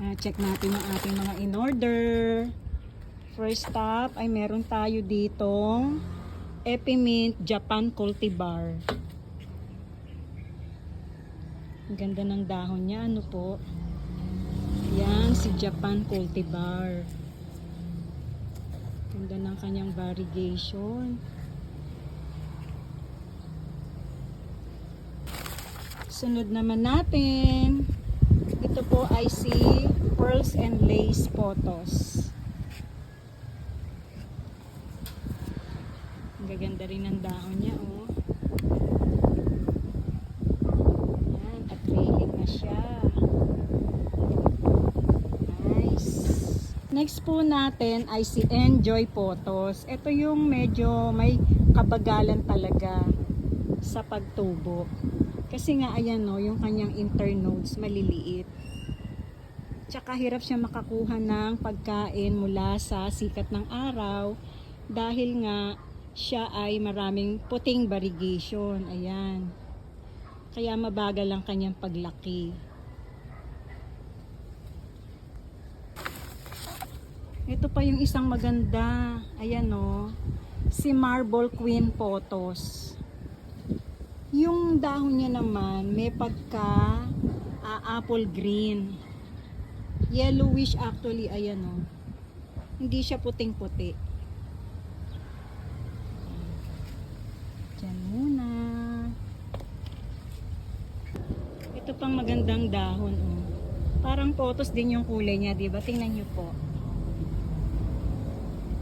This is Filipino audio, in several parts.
Ah, check natin yung ating mga in-order. First stop ay meron tayo ditong Epimint Japan Cultivar. Ang ganda ng dahon niya. Ano po? Yan, si Japan Cultivar. Ganda ng kanyang variegation. Sunod naman natin. Ito po ay si Pearls and Lace Photos. Ang gaganda rin ng dahon niya, oh. Yan, acrylic na siya. Nice. Next po natin ay si Enjoy Photos. Ito yung medyo may kabagalan talaga sa pagtubo. Kasi nga ayan no, yung kanyang internodes maliliit. Tsaka hirap siya makakuha ng pagkain mula sa sikat ng araw dahil nga siya ay maraming puting variegation. Ayan. Kaya mabagal ang kanyang paglaki. Ito pa yung isang maganda. Ayan no. Si Marble Queen Photos. Yung dahon niya naman may pagka ah, apple green. Yellowish actually, ayan o. Hindi siya puting-puti. Diyan muna. Ito pang magandang dahon o. Parang photos din yung kulay niya, di ba? Tingnan niyo po.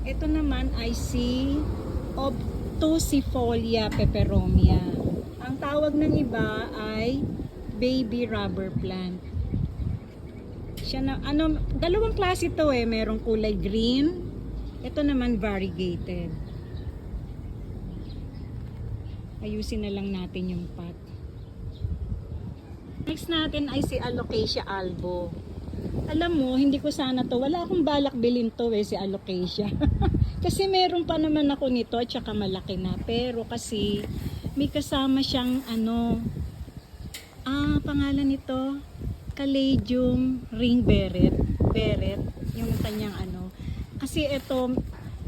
Ito naman ay si Obtusifolia peperomia. Ang tawag ng iba ay baby rubber plant. Siya na, ano, dalawang klase ito eh. Merong kulay green. Ito naman variegated. Ayusin na lang natin yung pot. Next natin ay si Alocasia albo. Alam mo, hindi ko sana to. Wala akong balak bilhin to eh, si Alocasia. kasi meron pa naman ako nito at saka malaki na. Pero kasi may kasama siyang ano, ah, pangalan nito, Caladium ring beret. Beret, yung kanyang ano. Kasi ito,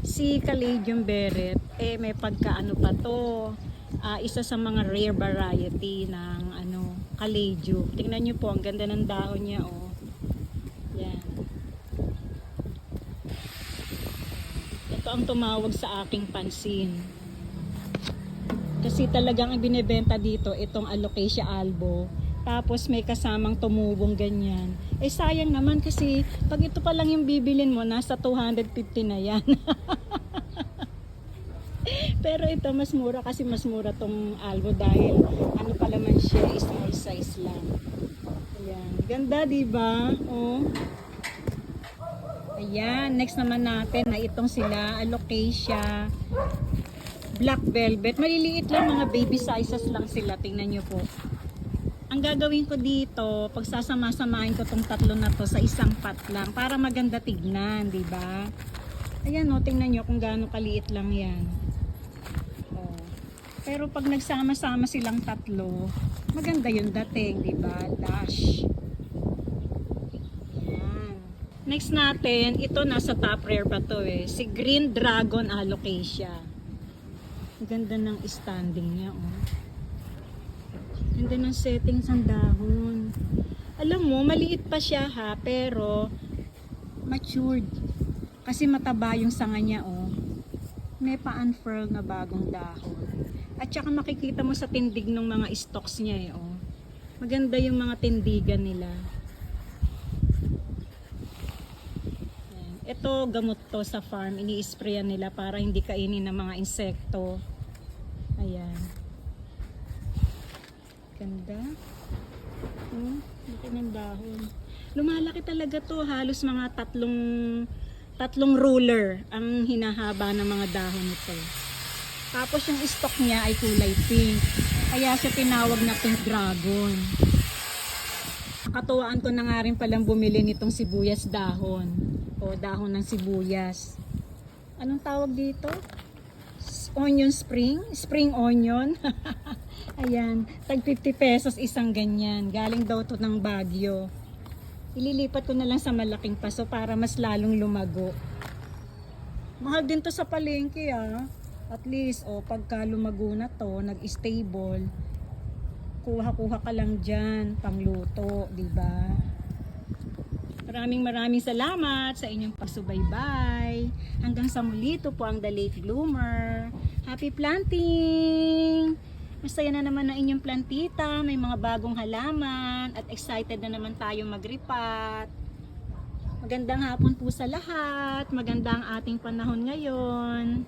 si Caladium beret, eh may pagkaano pa to. Ah, isa sa mga rare variety ng ano, Caladium. Tingnan nyo po, ang ganda ng dahon niya, oh. Yan. Ito ang tumawag sa aking pansin. Kasi talagang ang binebenta dito, itong Alocasia albo. Tapos may kasamang tumubong ganyan. Eh sayang naman kasi pag ito pa lang yung bibilin mo, nasa 250 na yan. Pero ito mas mura kasi mas mura tong albo dahil ano pa naman siya, small size lang. Ayan. Ganda, di ba? Oh. Ayan, next naman natin na itong sila, Alocasia Black Velvet. Maliliit lang mga baby sizes lang sila. Tingnan nyo po. Ang gagawin ko dito, pagsasama-samahin ko tong tatlo na to sa isang pot lang para maganda tignan, di ba? Ayan o, tingnan nyo kung gaano kaliit lang yan. Oh. Pero pag nagsama-sama silang tatlo, maganda yung dating, di ba? Dash. Next natin, ito nasa top rare pa to eh. Si Green Dragon Alocasia. Ang ganda ng standing niya, oh. Ganda ng settings ng dahon. Alam mo, maliit pa siya ha, pero matured. Kasi mataba yung sanga niya, oh. May pa-unfurl na bagong dahon. At saka makikita mo sa tindig ng mga stalks niya, eh, oh. Maganda yung mga tindigan nila. Yan. Ito, gamot to sa farm. Ini-sprayan nila para hindi kainin ng mga insekto. Ayan. Ganda. Oh, laki ng dahon. Lumalaki talaga to. Halos mga tatlong tatlong ruler ang hinahaba ng mga dahon nito. Tapos yung stock niya ay kulay pink. Kaya siya tinawag na pink dragon. Nakatuwaan ko na nga rin palang bumili nitong sibuyas dahon. O dahon ng sibuyas. Anong tawag dito? Onion spring? Spring onion? Ayan. Tag 50 pesos isang ganyan. Galing daw to ng Baguio. Ililipat ko na lang sa malaking paso para mas lalong lumago. Mahal din to sa palengke ah. At least, oh, pagka lumago na to, nag-stable, kuha-kuha ka lang dyan, pangluto, ba? Maraming maraming salamat sa inyong pasubaybay. Hanggang sa muli, ito po ang The Late Bloomer. Happy planting! Masaya na naman ang inyong plantita, may mga bagong halaman, at excited na naman tayo magripat. Magandang hapon po sa lahat. Maganda ang ating panahon ngayon.